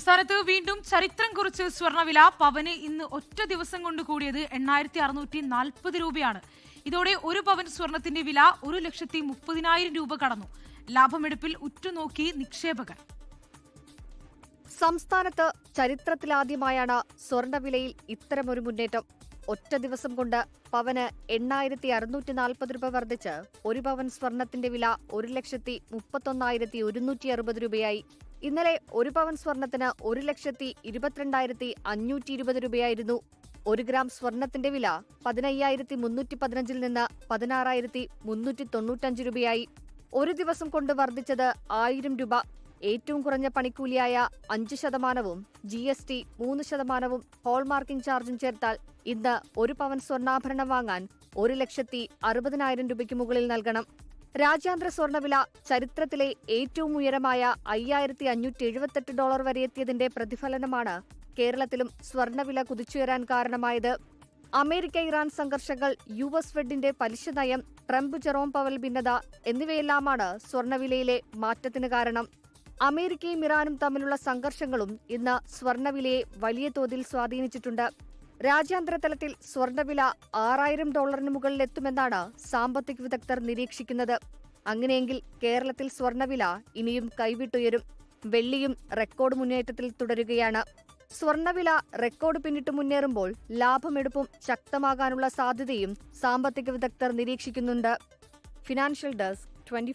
സംസ്ഥാനത്ത് വീണ്ടും ചരിത്രം കുറിച്ച് സ്വർണവില പവന് ഇന്ന് ഒറ്റ ദിവസം കൊണ്ട് കൂടിയത് എണ്ണായിരത്തി അറുന്നൂറ്റി നാൽപ്പത് രൂപയാണ്. ഇതോടെ ഒരു പവൻ സ്വർണത്തിന്റെ വില ഒരു ലക്ഷത്തി മുപ്പതിനായിരം രൂപ കടന്നു. ലാഭമെടുപ്പിൽ ഉറ്റുനോക്കി നിക്ഷേപകർ. സംസ്ഥാനത്ത് ചരിത്രത്തിലാദ്യമായാണ് സ്വർണവിലയിൽ ഇത്തരമൊരു മുന്നേറ്റം. ഒറ്റ ദിവസം കൊണ്ട് പവന് എണ്ണായിരത്തി അറുന്നൂറ്റി നാൽപ്പത് രൂപ വർദ്ധിച്ച് ഒരു പവൻ സ്വർണത്തിന്റെ വില ഒരു ലക്ഷത്തി മുപ്പത്തൊന്നായിരത്തി ഒരുന്നൂറ്റി അറുപത് രൂപയായി. ഇന്നലെ ഒരു പവൻ സ്വർണത്തിന് ഒരു ലക്ഷത്തി ഇരുപത്തിരണ്ടായിരത്തി അഞ്ഞൂറ്റി ഇരുപത് രൂപയായിരുന്നു. ഒരു ഗ്രാം സ്വർണത്തിന്റെ വില പതിനയ്യായിരത്തി മുന്നൂറ്റി പതിനഞ്ചിൽ നിന്ന് പതിനാറായിരത്തി മുന്നൂറ്റി തൊണ്ണൂറ്റഞ്ച് രൂപയായി. ഒരു ദിവസം കൊണ്ട് വർദ്ധിച്ചത് ആയിരം രൂപ. ഏറ്റവും കുറഞ്ഞ പണിക്കൂലിയായ അഞ്ച് ശതമാനവും ജി എസ് ടി മൂന്ന് ശതമാനവും ഹോൾമാർക്കിംഗ് ചാർജും ചേർത്താൽ ഇന്ന് ഒരു പവൻ സ്വർണാഭരണം വാങ്ങാൻ ഒരു ലക്ഷത്തി അറുപതിനായിരം രൂപയ്ക്ക് മുകളിൽ നൽകണം. രാജ്യാന്തര സ്വർണവില ചരിത്രത്തിലെ ഏറ്റവും ഉയരമായ അയ്യായിരത്തി അഞ്ഞൂറ്റി എഴുപത്തെട്ട് ഡോളർ വരെ എത്തിയതിന്റെ പ്രതിഫലനമാണ് കേരളത്തിലും സ്വർണവില കുതിച്ചുയരാൻ കാരണമായത്. അമേരിക്ക ഇറാൻ സംഘർഷങ്ങൾ യു എസ് ഫെഡിന്റെ പലിശ നയം ട്രംപ് ജെറോം പവൽ ഭിന്നത എന്നിവയെല്ലാമാണ് സ്വർണവിലയിലെ മാറ്റത്തിന് കാരണം. അമേരിക്കയും ഇറാനും തമ്മിലുള്ള സംഘർഷങ്ങളും ഇന്ന് സ്വർണവിലയെ വലിയ തോതിൽ സ്വാധീനിച്ചിട്ടുണ്ട്. രാജ്യാന്തര തലത്തിൽ സ്വർണവില ആറായിരം ഡോളറിന് മുകളിലെത്തുമെന്നാണ് സാമ്പത്തിക വിദഗ്ധർ നിരീക്ഷിക്കുന്നത്. അങ്ങനെയെങ്കിൽ കേരളത്തിൽ സ്വർണവില ഇനിയും കൈവിട്ടുയരും. വെള്ളിയും റെക്കോർഡ് മുന്നേറ്റത്തിൽ തുടരുകയാണ്. സ്വർണവില റെക്കോർഡ് പിന്നിട്ട് മുന്നേറുമ്പോൾ ലാഭമെടുപ്പും ശക്തമാകാനുള്ള സാധ്യതയും സാമ്പത്തിക വിദഗ്ധർ നിരീക്ഷിക്കുന്നുണ്ട്. Financial desk twenty